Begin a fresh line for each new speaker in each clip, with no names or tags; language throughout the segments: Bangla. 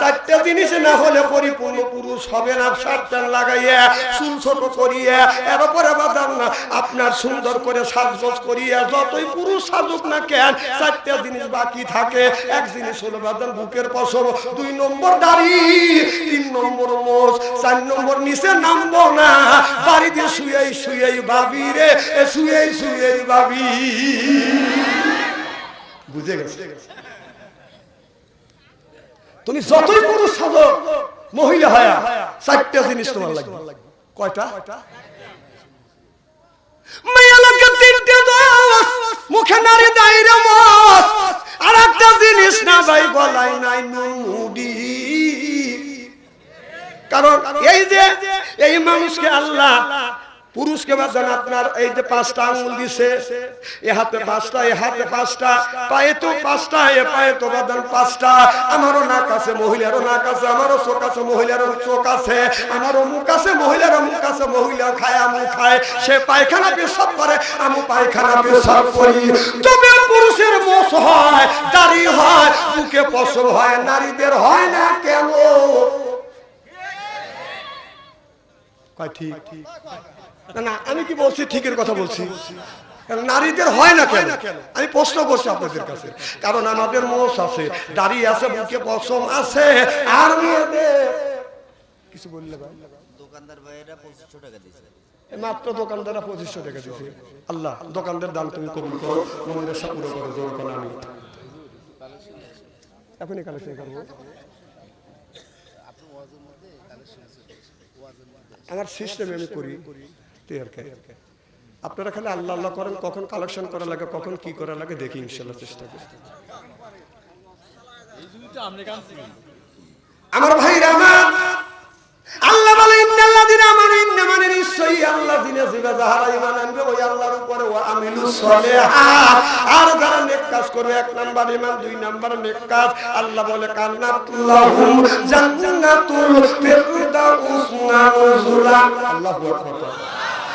চারটা জিনিস না হলে পরিপূর্ণ পুরুষ হবে না। শার্ট লাগাইয়া, চুল ছোট করিয়া, এর উপরে বাদান না, আপনার সুন্দর করে সাজগোজ করিয়া, যতই পুরুষ সাজুক না কেন, চারটা জিনিস বাকি থাকে। এক জিনিস হলো বাদান বুকের পশম, দুই নম্বর দাড়ি, তিন নম্বর মোষ, চার নম্বর নিচে নামবো না। বাড়িতে শুয়েই শুয়েই ভাবি রে শুয়েই শুয়েই ভাবি। বুঝে গেছে? তুমি যতই পুরুষ সাজো মহিলা হয়, চারটা জিনিস তোমার লাগবে। কয়টা? মুখে নারী দাইরে মত আর একটা জিনিস না ভাই বলাই নাই নুডি। কারণ এই যে, এই মানুষকে আল্লাহ পুরুষকে বাজান আপনার এই যে পাঁচটা আঙুল দিছে, এ হাতে পাঁচটা, এ হাতে পাঁচটা, পায়ে তো পাঁচটা, এ পায়ে তো বাজান পাঁচটা। আমারও নাক আছে, মহিলারও নাক আছে, আমারও চোখ আছে, মহিলারও চোখ আছে, আমারও মুখ আছে, মহিলারও মুখ আছে মহিলা খায়, আমু খায়। সে পায়খানা পেশাব করে, আমু পায়খানা পেশাব করি। তবে পুরুষের মোষ হয়, দাড়ি হয় বুকে পশম হয় নারীদের হয় না কেন? কয় ঠিক? না না আমি কি বলছি? ঠিকের কথা বলছি। নারীদের হয় না কেন? আমি প্রশ্ন করছি আপনাদের কাছে। কারণ আমাদের মোষ আছে দাড়ি আছে বুকে পশম আছে আর কিছু বললে
দোকানদার ভাইয়েরা পঁচিশশো টাকা দিয়েছে।
মাত্র দোকানদাররা পঁচিশশো টাকা দিচ্ছে আল্লাহ দোকানদার দাম তুমি কবুল করো। মনের করো জোর করো আমি এখনই কালেকশন করব। আমার সিস্টেম আমি করি। আপনারা খালি আল্লাহ আল্লাহ করেন কখন কালেকশন করা লাগে কখন কি করা লাগে দেখি ইনশাল্লাহ চেষ্টা করি। আমার ভাইরা আমার আল্লাহ বলে ইন্নাল্লাযিনা আমানু ইন্না মানে নিশ্চয়ই আল্লাযিনা জিবা যাহারা ঈমান আনবে ওই আল্লাহর উপরে ওয়া আমিলুস সলিহাত। আর যারা নেক কাজ করবে এক নাম্বার ঈমান দুই নাম্বার নেক কাজ আল্লাহ বলে কান্নাতুল্লাহুম জান্নাতুল ফিরদাউস নাযুলা আল্লাহু আকবার।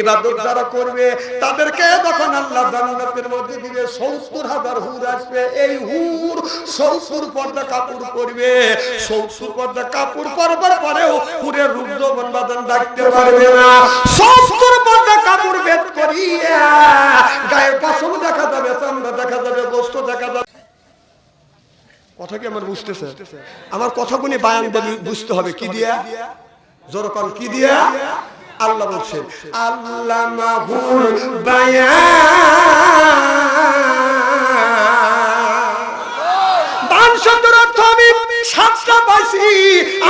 ইবাদত যারা করবে, তাদেরকে যখন আল্লাহ জান্নাতের মধ্যে দিবে, সত্তর হাজার হুর আসবে। এই হুর সত্তর পর্দা কাপড় পরবে। সত্তর পর্দা কাপড় পরবার পরেও হুরের রূপ যৌবন বাদন ডাকতে পারবে না, সত্তর পর্দা কাপড় বেদ করিয়া গায়ের পশম দেখা যাবে, চামড়া দেখা যাবে, গোস্ত দেখা যাবে। কথা কি আমার বুঝতেছে? আমার কথাগুলি বায়ান বুঝতে হবে। কি দিয়া? জোরকন কি দিয়া? আল্লাহ বলছেন আল্লাহ মাহুল শব্দের অর্থ আমি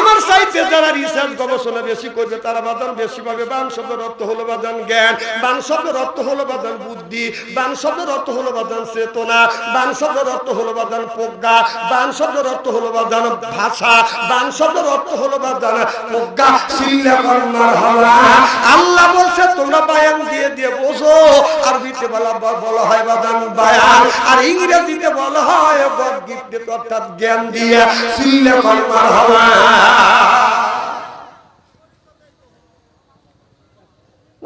আমার সাইতে যারা রিসার্চ গবেষণা বেশি করবে, তারা বাদান বেশি পাবে। বান শব্দের অর্থ হলো বাদান জ্ঞান বান শব্দের অর্থ হলো বাদান বুদ্ধি বান শব্দের অর্থ হলো বাদান চেতনা বান শব্দের অর্থ হলো বাদান প্রজ্ঞা বান শব্দের অর্থ হলো বাদান ভাষা বান শব্দের অর্থ হলো বাদান প্রজ্ঞা। আল্লাহ বলছে, তোমরা বায়ান দিয়ে দিয়ে বোঝো, আরবিতে বলা বলা হয় বাদান বায়ান, আর ইংরেজিতে বলা হয় অর্থাৎ জ্ঞান দিয়ে। সিল্লা কর্মার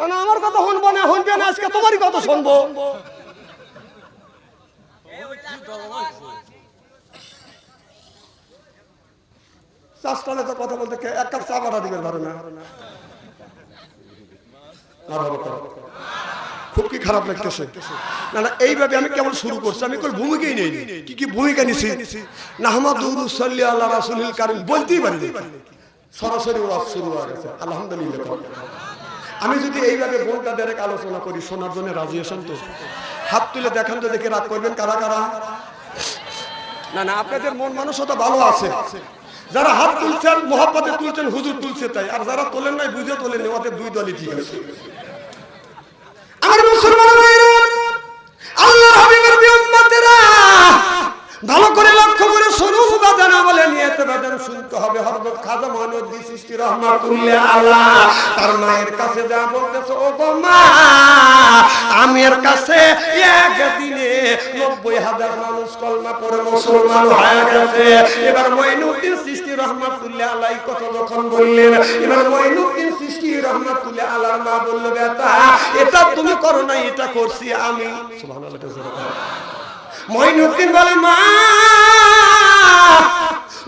না না, আমার কথা শুনব না, শুনবে না, আজকে তোমারই কথা শুনব। কথা বলতে খারাপ না না, এইভাবে আমি কেমন শুরু করছি, আমি কোনো কি কি বলতেই সরাসরি শুরু আলহামদুলিল্লাহ। আমি যদি এইভাবে বোনটা দেরেক আলোচনা করি, শোনার জন্য রাজি আসেন তো? হাত তুলে দেখান তো দেখে রাগ করবেন কারা কারা। না না, আপনাদের মন মানসতা ভালো আছে। যারা হাত তুলছেন মোহাম্মতে তুলছেন, হুজুর তুলছে তাই। আর যারা তোলেন নাই, বুঝে তোলেন ওদের দুই দলই ঠিক আছে আমার মুসলমান ভাইরা আল্লাহ হাবিবের বিউম্মতেরা ভালো করে লক্ষ্য করে শুনুন বাদানা বলে নিয়ে নিয়তের বাজান শুনতে হবে। হযরত খাজা মঈনুদ্দিন সৃষ্টি রহমাতুল্লাহ আলাহ তার মায়ের কাছে যা বলতেছে, ও মা আমের কাছে একদিনে নব্বই হাজার মানুষ কলমা পড়ে মুসলমান হয়ে গেছে। এবার মঈনুদ্দিন সৃষ্টি রহমাতুল্লাহ আলাই কথা যখন বললেন, এবার মঈনুদ্দিন সৃষ্টি রহমাতুল্লাহ আলার মা বলল, বেটা, এটা তুমি করো না এটা করছি আমি। সুবহানাল্লাহ মঈনুদ্দিন বলে, মা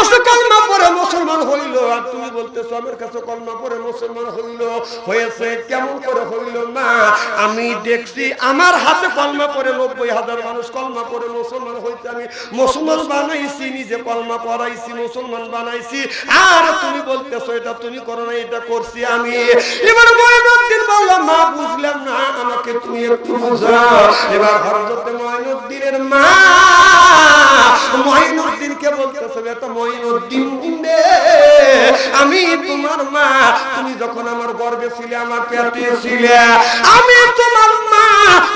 কাছে কলমা পড়ে মুসলমান হইল। আর তুমি বলতেছো, আমার কাছে কলমা মুসলমান হইল। হয়েছে, কেমন করে হইল না? আমি দেখছি আমার হাতে কলমা পড়ে নব্বই হাজার মানুষ কলমা পড়ে মুসলমান হইছে। আমি মুসলমান বানাইছি, নিজে কলমা পড়াইছি, মুসলমান বানাইছি। আর তুমি বলতেছো, এটা তুমি করো না, এটা করছি আমি। এবার মঈনুদ্দিন বলল, মা, বুঝলাম না, আমাকে তুমি একটু বুঝাও। এবার হযরতে মঈনুদ্দিনের মা আমি তোমার মা তুমি যখন আমার গর্ভে ছিলে আমার পেটে ছিলে আমি তোমার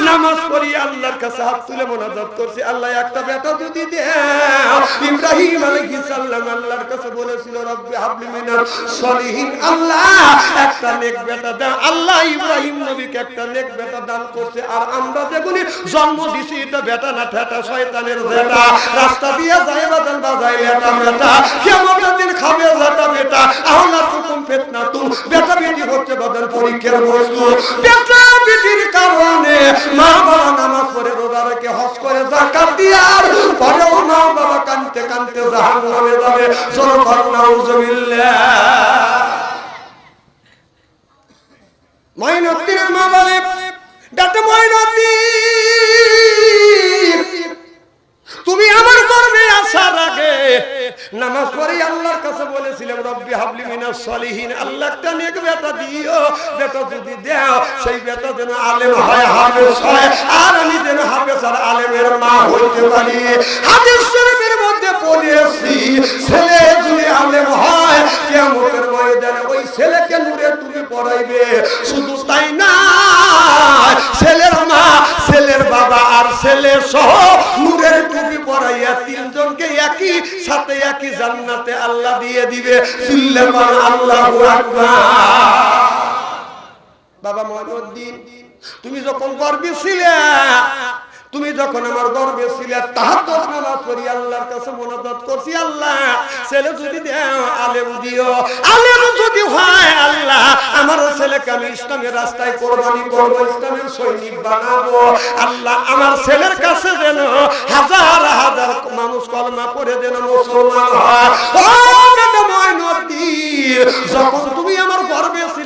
নামাজ পড়ি, আল্লাহর কাছে হাত তুলে মোনাজাত করছি। আল্লাহ একটা বেটা যদি দেও, ইব্রাহিম আলাইহিস সালাম আল্লাহর কাছে বলেছিল, রব্বি হাবলি মিনাস সলিহিন। আল্লাহ, একটা নেক বেটা দাও। আল্লাহ ইব্রাহিম নবীকে একটা নেক বেটা দান করছে। আর আমরা যেগুলি জন্ম দিছি, এটা বেটা না, ঠেটা শয়তানের বেটা রাস্তা দিয়ে যায় বাজান বাজাই লেটা বেটা কেমন দিন খাবে বেটা বেটা। আহলা তুকুম ফিতনা তুম বেটা বেটি হচ্ছে বাজান পরীক্ষার বস্তু। বেটা বেটির কারণে দিয়ে আর পরেও মা বাবা কানতে কানতে জাহান্নামে যাবে। চলো মঈনুদ্দিনের মা বলে, ডাক্তার মঈনুদ্দিন! তুমি আমার গর্বে আসার আগে নামাজ পড়ে আল্লাহর কাছে বলেছিলাম, রব্বি হাবলি মিনাস সলিহিন। আল্লাহ একটা নেক বেটা দিও, বেটা যদি দাও, সেই বেটা যেন আলেম হয়, হাফেজ হয়, আর আমি যেন হাফেজ আর আলেমের মা হইতে পারি। হাদিস শরীফের মধ্যে পড়েছি ছেলে যদি আলেম হয়, কিয়ামতের ময়দানে ওই ছেলেকে নূরে তুমি পড়াইবে। শুধু তাই না, ছেলের মা বাবা আর ছেলে সহ নূরের টুপি পরাইয়া তিনজনকে একই সাথে একই জান্নাতে আল্লাহ দিয়ে দিবে। আল্লাহ আল্লাহু বাবা মঈনুদ্দিন তুমি যখন গর্বে ছিলে তুমি যখন আমার গর্বে ছিলে পড়ি, আল্লাহর কাছে মোনাজাত করছি, আল্লাহ, ছেলে যদি দাও, আলেম দিও। আলেম যদি হয়, আল্লাহ, আমার ছেলেকে আমি ইসলামের রাস্তায় কোরবানি করব, ইসলামের সৈনিক বানাবো। আল্লাহ, আমার ছেলের কাছে যেন হাজার হাজার মানুষ কলমা পড়ে যেন মুসলমান হয়। ও যখন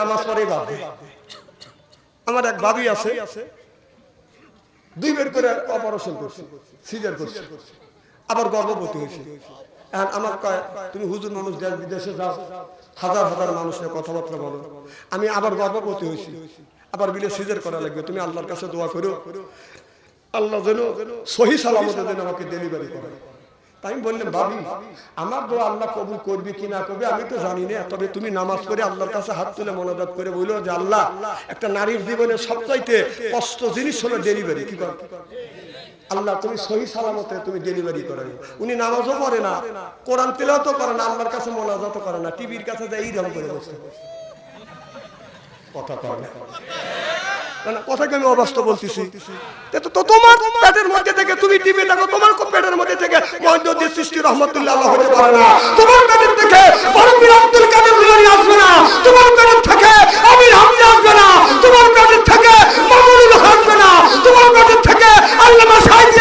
নামাজ পড়েই ভাববে আমার এক ভাবি আছে, দুই বের করে অপারেশন করছে সিজার করছে, আবার গর্ভবতী হয়েছে। এখন আমার তুমি হুজুর মানুষ, দেশ বিদেশে যাও, হাজার হাজার মানুষের কথাবার্তা বলো। আমি আবার গর্ভবতী হয়েছি, আবার বিলে সিজার করা লাগবে। তুমি আল্লাহর কাছে দোয়া করো। আল্লাহ যেন সহি সালামতে যেন আমাকে ডেলিভারি করে। আমি বললাম ভাবি আমার দোয়া আল্লাহ কবুল করবে কি না করবে আমি তো জানি না। তবে তুমি নামাজ পড়ে আল্লাহর কাছে হাত তুলে মনোজাত করে বলল যে আল্লাহ একটা নারীর জীবনে সবচাইতে কষ্ট জিনিস হলো ডেলিভারি কি কর? আল্লাহ তুমি সহি সালামতে তুমি ডেলিভারি করে উনি নামাজও পড়ে না কোরআন তেলেও তো করে না আল্লাহর কাছে মোনাজাতও করে না টিভির কাছে যাই এইরকম করে বসে কথা কয় না, কথাকে আমি অবাস্তব বলতেছি। তোমার পেটের মধ্যে থেকে তুমি টিপে থাকো, তোমার পেটের মধ্যে থেকে মহেন্দ্রদের সৃষ্টি রহমতুল্লাহ হতে পারে না। তোমার পেটের থেকে পরমবীর আব্দুল কাদের আসবে না। তোমার পেটের থেকে আমির হামজা আসবে না। তোমার পেটের থেকে মামুনুল আসবে না। তোমার পেটের থেকে আল্লামা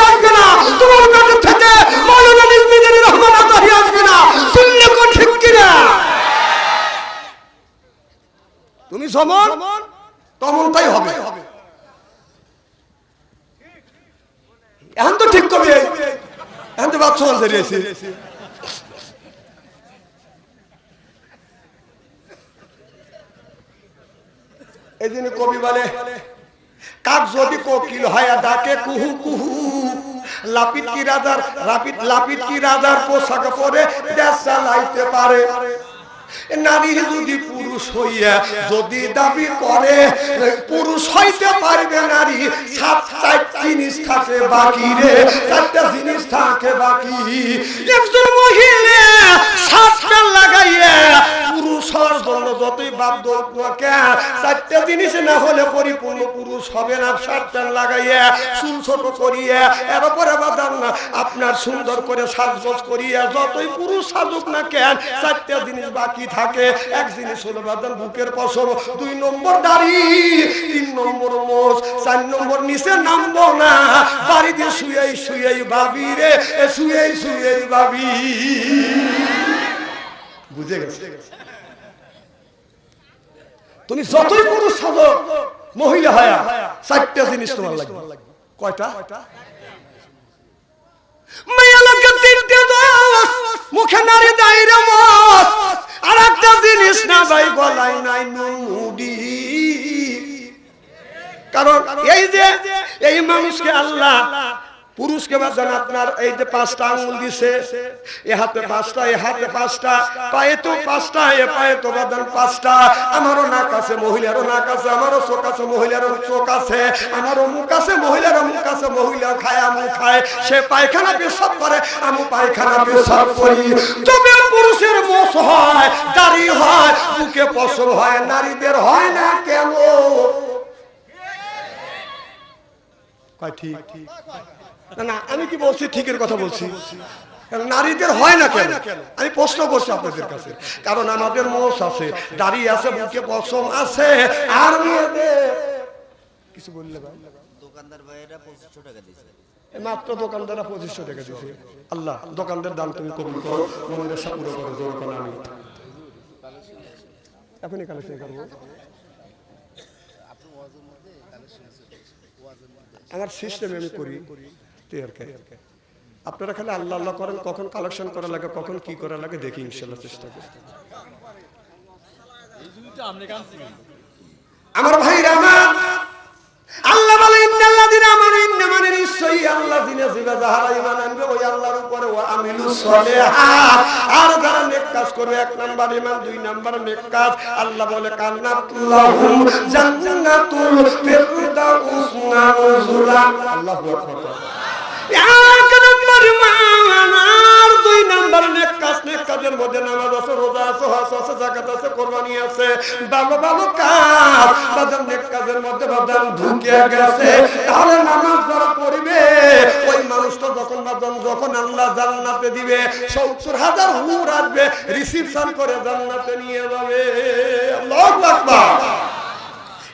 আসবে না। তোমার পেটের থেকে মাওলানা নিজমিদের রহমান আতাহি আসবে না। শুনলে কোন কিনা তুমি সমর তো বাদ এই কবি বলে, কাক যদি কোকিল হয় ডাকে, কুহু কুহু, লাপিত কি রাজার, লাপিত লাপিত কি রাজার পোশাক পরে দেশ চালাইতে পারে? নারী যদি পুরুষ হইয়া যদি দাবি করে, পুরুষ হইতে পারবে নারী, সাত, চার জিনিস থাকে বাকি রে, চারটা জিনিস থাকে বাকি। একজন মহিলা সাতটা লাগাইয়া পুরুষ হওয়ার জন্য যতই বাপ দোক চারটা জিনিস না হলে পরিপূর্ণ পুরুষ হবে না। সাতটা লাগাইয়া চুল ছোট করিয়া, এর উপরে বাদান না, আপনার সুন্দর করে সাজগোজ করিয়া, যতই পুরুষ সাজুক না কেন, চারটা জিনিস বাকি থাকে। এক জিনিস হলো বাদান বুকের পশম দুই নম্বর দাড়ি, তিন নম্বর মোষ, চার নম্বর নিচে নামবো না। বাড়িতে শুয়েই শুয়েই ভাবি রে শুয়েই শুয়েই ভাবি। বুঝে গেছে? তুমি যতই পুরুষ সাজো মহিলা হায়া, চারটা জিনিস তোমার লাগবে। কয়টা? মাইয়া লোককে তিনটে দোষ, মুখে নারী দাইরে মত আর একটা জিনিস না ভাই গলায় নাই নুডি। কারণ এই যে এই মানুষকে আল্লাহ পুরুষকে বাজান আপনার এই যে পাঁচটা আঙুল দিছে, এ হাতে পাঁচটা, এ হাতে পাঁচটা, পায়ে তো পাঁচটা, এ পায়ে তো বাজান পাঁচটা, আমারও নাক আছে, মহিলারও নাক আছে, আমারও চোখ আছে, মহিলারও চোখ আছে, আমারও মুখ আছে, মহিলারও মুখ আছে মহিলা খায় আমু খায়, সে পায়খানা পেশাব করে আমি পায়খানা পেশাব করি। তবে পুরুষের মোষ হয়, দাড়ি হয় মুখে পশম হয়, নারীদের হয় না কেন? ঠিক না না আমি কি বলছি? ঠিকের কথা বলছি। নারীদের হয় না কেন? আমি প্রশ্ন করছি আপনাদের কাছে। কারণ আমাদের মোষ আছে দাড়ি আছে বুকে পশম আছে আর মেয়েদের কিছু বললে ভাই।
দোকানদার ভাইয়েরা পঁচিশশো টাকা দিয়েছে।
মাত্র দোকানদাররা পঁচিশশো টাকা দিয়েছে। আল্লাহ দোকানদার দাম তুমি কবুল করো মনের সব করো জোর করো আমি এখনই কালেকশন করব আমার সিস্টেমে আমি করি আপনারা খালি আল্লাহ আল্লাহ করেন কখন কালেকশন করা লাগে কখন কি করা লাগে দেখি ইনশাল্লাহ চেষ্টা করি। আমার ভাইরা আমার ইন্নামানে নিশ্চয়ই আল্লাযিনা জিবা যাহারা ঈমান আনবে ওই আল্লাহর উপরে আল্লাহ আল্লাহু আর দুই নাম্বার নেক কাজ, নেক কাজের মধ্যে নামাজ আছে, রোজা আছে, হজ আছে, যাকাত আছে, কোরবানি আছে। ভালো ভালো কাজ। বাদাম নেক কাজের মধ্যে বাদাম ঢুকে গেছে। তাহলে নামাজ যারা পড়বে, ওই মানুষটা যখন বাদাম, যখন আল্লাহ জান্নাতে দিবে, সত্তর হাজার হুর আসবে, রিসিপশন করে জান্নাতে নিয়ে যাবে। আল্লাহু আকবার।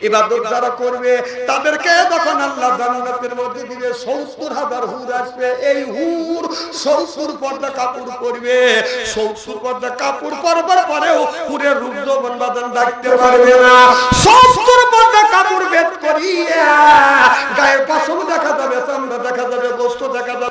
ইবাদত যারা করবে, তাদেরকে যখন আল্লাহ জান্নাতের মধ্যে দিবে, সত্তর হাজার হুর আসবে। এই হুর সত্তর পর্দা কাপড় পরবে। সত্তর পর্দা কাপড় পরবার পরেও হুরের রূপ যৌবন বাদন ডাকতে পারবে না। সত্তর পর্দা কাপড় বেদ করিয়া গায়ের পাশও দেখা যাবে, চামড়া দেখা যাবে, গোস্ত দেখা যাবে।